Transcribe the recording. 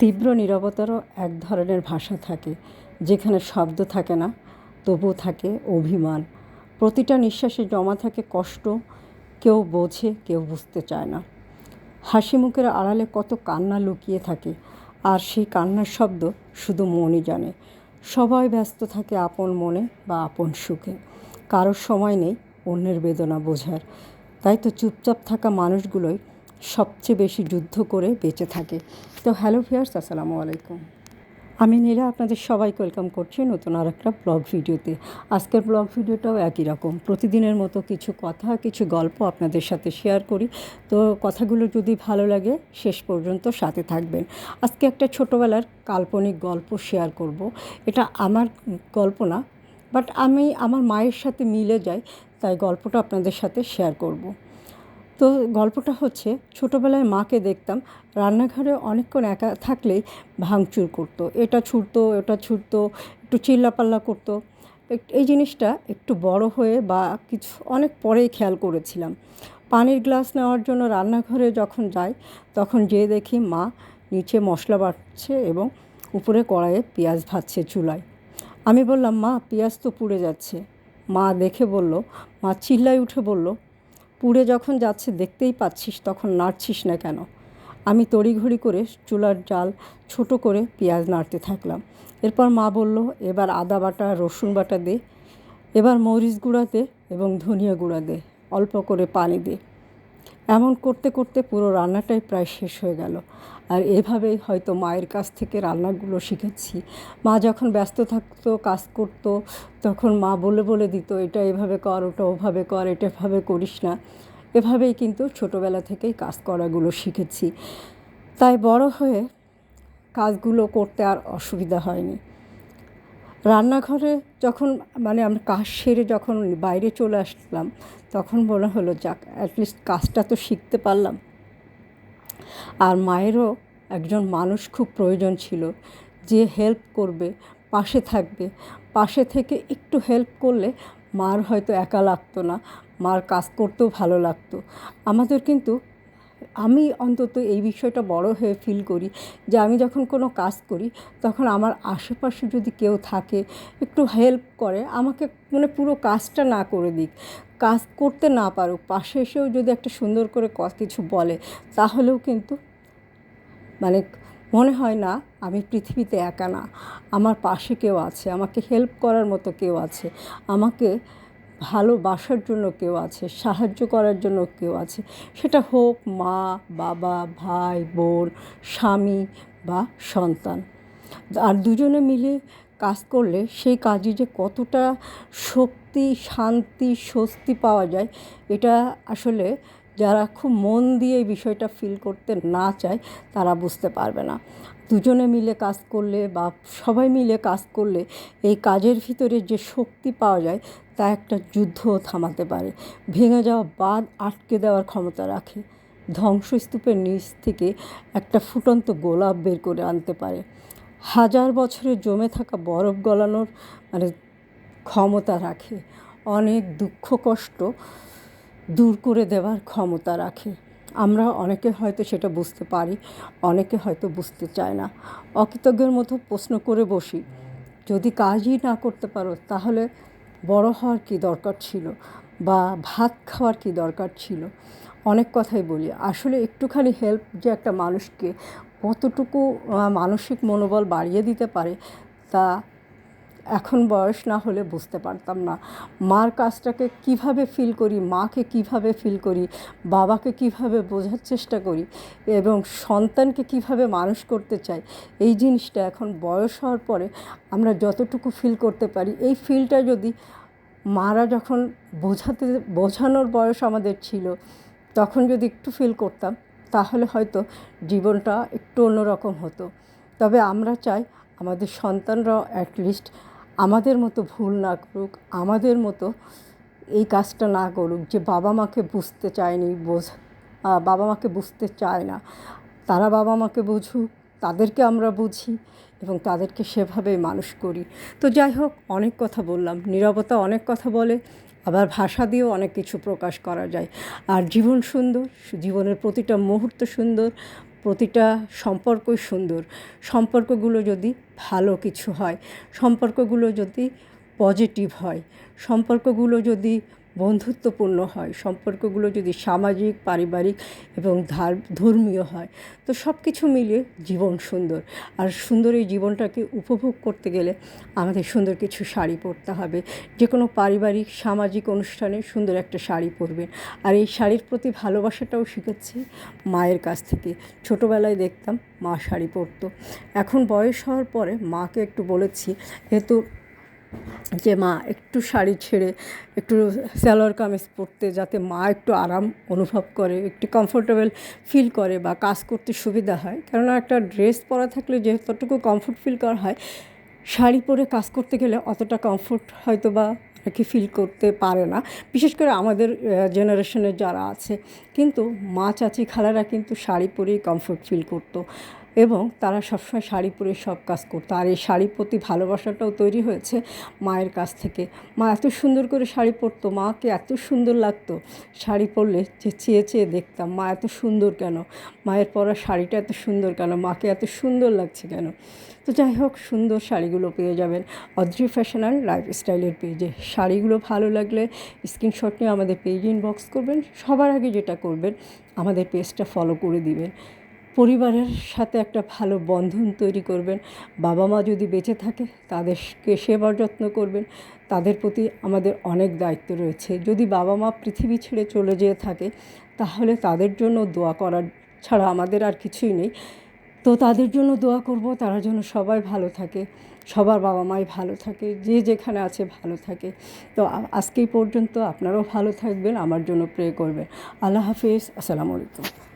তীব্র নীরবতারও এক ধরনের ভাষা থাকে, যেখানে শব্দ থাকে না তবু থাকে অভিমান। প্রতিটা নিঃশ্বাসে জমা থাকে কষ্ট, কেউ বোঝে, কেউ বুঝতে চায় না। হাসি মুখের আড়ালে কত কান্না লুকিয়ে থাকে, আর সেই কান্নার শব্দ শুধু মনই জানে। সবাই ব্যস্ত থাকে আপন মনে বা আপন সুখে। কারোর সময় নেই, অন্যের বেদনা বোঝার। তাই তো চুপচাপ থাকা মানুষগুলোই সবচেয়ে বেশি যুদ্ধ করে বেঁচে থাকে। তো হ্যালো ফিয়ার্স আসসালামু আলাইকুম। আমি নীলা, আপনাদের সবাইকে ওয়েলকাম করছি নতুন আর একটা ব্লগ ভিডিওতে। আজকের ব্লগ ভিডিওটাও একই রকম। প্রতিদিনের মতো কিছু কথা, কিছু গল্প আপনাদের সাথে শেয়ার করি। তো কথাগুলো যদি ভালো লাগে, শেষ পর্যন্ত সাথে থাকবেন। আজকে একটা ছোটোবেলার কাল্পনিক গল্প শেয়ার করব। এটা আমার গল্প না, বাট আমি, আমার মায়ের সাথে মিলে যাই তাই গল্পটা আপনাদের সাথে শেয়ার করব। তো গল্পটা হচ্ছে, ছোটোবেলায় মাকে দেখতাম, রান্নাঘরে অনেকক্ষণ একা থাকলেই ভাঙচুর করতো। এটা ছুটতো এটা ছুটতো একটু চিল্লাপাল্লা করতো। এই জিনিসটা একটু বড় হয়ে বা কিছু, অনেক পরেই খেয়াল করেছিলাম। পানির গ্লাস নেওয়ার জন্য রান্নাঘরে যখন যাই, তখন যেয়ে দেখি মা নিচে মশলা বাটছে এবং উপরে কড়াইয়ে পেঁয়াজ ভাজছে চুলায়। আমি বললাম, মা, পেঁয়াজ তো পুড়ে যাচ্ছে। মা দেখে বলল, মা চিল্লায় উঠে বলল পুড়ে যখন যাচ্ছে, দেখতেই পাচ্ছিস তখন নাড়ছিস না কেন? আমি তড়িঘড়ি করে চুলার জাল ছোট করে পেঁয়াজ নাড়তে থাকলাম। এরপর মা বলল, এবার আদা বাটা, রসুন বাটা দে, এবার মরিচ গুঁড়া দে এবং ধনিয়া গুঁড়া দে। অল্প করে পানি দে। এমন করতে করতে পুরো রান্নাটাই প্রায় শেষ হয়ে গেল। আর এভাবেই হয়তো মায়ের কাছ থেকে রান্নাগুলো শিখেছি। মা যখন ব্যস্ত থাকতো, কাজ করতো, তখন মা বলে বলে দিত, এটা এভাবে কর, ওটা ওভাবে কর, এটা এভাবে করিস না। এভাবেই কিন্তু ছোটোবেলা থেকেই কাজ করাগুলো শিখেছি। তাই বড় হয়ে কাজগুলো করতে আর অসুবিধা হয়নি। রান্নাঘরে যখন মানে আমরা কাজ সেরে যখন বাইরে চলে আসলাম তখন মনে হলো, যাক অ্যাটলিস্ট কাজটা তো শিখতে পারলাম। আর মায়েরও একজন মানুষ খুব প্রয়োজন ছিল, যে হেল্প করবে, পাশে থাকবে। পাশে থেকে একটু হেল্প করলে মার হয়তো একা লাগতো না, মার কাজ করতেও ভালো লাগতো। আমাদের কিন্তু আমি অন্তত এই বিষয়টা বড় হয়ে ফিল করি যে আমি যখন কোনো কাজ করি, তখন আমার আশেপাশে যদি কেউ থাকে, একটু হেল্প করে, আমাকে মানে পুরো কাজটা না করে দিক, কাজ করতে না পারুক, পাশে এসেও যদি একটা সুন্দর করে কিছু বলে, তাহলেও কিন্তু মানে মনে হয় না আমি পৃথিবীতে একা না, আমার পাশে কেউ আছে, আমাকে হেল্প করার মতো কেউ আছে, আমাকে ভালোবাসার জন্য কেউ আছে, সাহায্য করার জন্য কেউ আছে। সেটা হোক মা, বাবা, ভাই, বোন, স্বামী বা সন্তান। আর দুজনে মিলে কাজ করলে সেই কাজে যে কতটা শক্তি, শান্তি, স্বস্তি পাওয়া যায়, এটা আসলে যারা খুব মন দিয়ে এই বিষয়টা ফিল করতে না চায়, তারা বুঝতে পারবে না। দুজনে মিলে কাজ করলে বা সবাই মিলে কাজ করলে এই কাজের ভিতরে যে শক্তি পাওয়া যায়, তা একটা যুদ্ধও থামাতে পারে। ভেঙে যাওয়া বাঁধ আটকে দেওয়ার ক্ষমতা রাখে। ধ্বংসস্তূপের নিচ থেকে একটা ফুটন্ত গোলাপ বের করে আনতে পারে। হাজার বছরে জমে থাকা বরফ গলানোর মানে ক্ষমতা রাখে। অনেক দুঃখ কষ্ট দূর করে দেওয়ার ক্ষমতা রাখে। আমরা অনেকে হয়তো সেটা বুঝতে পারি, অনেকে হয়তো বুঝতে চায় না। অকৃতজ্ঞের মতো প্রশ্ন করে বসি, যদি কাজই না করতে পারো, তাহলে বড় হওয়ার কী দরকার ছিল? বা ভাত খাওয়ার কী দরকার ছিল? অনেক কথাই বলি। আসলে একটুখানি হেল্প যে একটা মানুষকে কতটুকু মানসিক মনোবল বাড়িয়ে দিতে পারে, তা এখন বয়স না হলে বুঝতে পারতাম না। মার কাজটাকে কীভাবে ফিল করি, মাকে কীভাবে ফিল করি, বাবাকে কীভাবে বোঝার চেষ্টা করি এবং সন্তানকে কীভাবে মানুষ করতে চাই, এই জিনিসটা এখন বয়স হওয়ার পরে আমরা যতটুকু ফিল করতে পারি, এই ফিলটা যদি মারা যখন বোঝাতে, বোঝানোর বয়স আমাদের ছিল, তখন যদি একটু ফিল করতাম, তাহলে হয়তো জীবনটা একটু অন্যরকম হতো। তবে আমরা চাই আমাদের সন্তানরাও অ্যাটলিস্ট আমাদের মতো ভুল না করুক, আমাদের মতো এই কাজটা না করুক যে বাবা মাকে বুঝতে চায়নি, বোঝ বাবা মাকে বুঝতে চায় না। তারা বাবা মাকে বুঝুক, তাদেরকে আমরা বুঝি এবং তাদেরকে সেভাবেই মানুষ করি। তো যাই হোক, অনেক কথা বললাম। নীরবতা অনেক কথা বলে, আবার ভাষা দিয়েও অনেক কিছু প্রকাশ করা যায়। আর জীবন সুন্দর জীবনের প্রতিটা মুহূর্ত সুন্দর। প্রতিটা সম্পর্কই সুন্দর। সম্পর্কগুলো যদি ভালো কিছু হয় সম্পর্কগুলো যদি পজিটিভ হয় সম্পর্কগুলো যদি বন্ধুত্বপূর্ণ হয়। সম্পর্কগুলো যদি সামাজিক, পারিবারিক এবং ধার- ধর্মীয় হয়, তো সব কিছু মিলিয়ে জীবন সুন্দর। আর সুন্দর এই জীবনটাকে উপভোগ করতে গেলে আমাদের সুন্দর কিছু শাড়ি পরতে হবে। যে কোনো পারিবারিক, সামাজিক অনুষ্ঠানে সুন্দর একটা শাড়ি পরবেন। আর এই শাড়ির প্রতি ভালোবাসাটাও শিখেছি মায়ের কাছ থেকে। ছোটোবেলায় দেখতাম মা শাড়ি পরতো। এখন বয়স হওয়ার পরে মাকে একটু বলেছি যেহেতু যে মা একটু শাড়ি ছেড়ে, একটু সালোয়ার কামিজ পরতে যাতে মা একটু আরাম অনুভব করে, একটু কমফোর্টেবল ফিল করে বা কাজ করতে সুবিধা হয়। কেননা একটা ড্রেস পরা থাকলে যেতটুকু কমফোর্ট ফিল করা হয়, শাড়ি পরে কাজ করতে গেলে অতটা কমফোর্ট হয়তো বা অনেকে ফিল করতে পারে না। বিশেষ করে আমাদের জেনারেশনের যারা আছে। কিন্তু মা চাচি খালারা কিন্তু শাড়ি পরেই কমফোর্ট ফিল করতো। এবং তারা সবসময় শাড়ি পরে সব কাজ করতো। আর এই শাড়ির প্রতি ভালোবাসাটাও তৈরি হয়েছে মায়ের কাছ থেকে। মা এত সুন্দর করে শাড়ি পরতো, মাকে এত সুন্দর লাগতো। শাড়ি পরলে যে চেয়ে চেয়ে দেখতাম, মা এত সুন্দর কেন? মায়ের পরা শাড়িটা এত সুন্দর কেন? মাকে এত সুন্দর লাগছে কেন? তো যাই হোক, সুন্দর শাড়িগুলো পেয়ে যাবেন অদ্রি ফ্যাশন অ্যান্ড লাইফস্টাইলের পেজে। শাড়িগুলো ভালো লাগলে স্ক্রিনশট নিয়ে আমাদের পেজ ইনবক্স করবেন। সবার আগে যেটা করবেন, আমাদের পেজটা ফলো করে দিবেন। পরিবারের সাথে একটা ভালো বন্ধন তৈরি করবেন। বাবা মা যদি বেঁচে থাকে, তাদেরকে সেবার যত্ন করবেন। তাদের প্রতি আমাদের অনেক দায়িত্ব রয়েছে। যদি বাবা মা পৃথিবী ছেড়ে চলে যেয়ে থাকে, তাহলে তাদের জন্য দোয়া করার ছাড়া আমাদের আর কিছুই নেই। তো তাদের জন্য দোয়া করব, তারা যেন সবাই ভালো থাকে, সবার বাবা মাই ভালো থাকে, যে যেখানে আছে ভালো থাকে। তো আজকেই পর্যন্ত আপনারাও ভালো থাকবেন, আমার জন্য প্রে করবেন। আল্লাহ হাফিজ, আসসালামু আলাইকুম।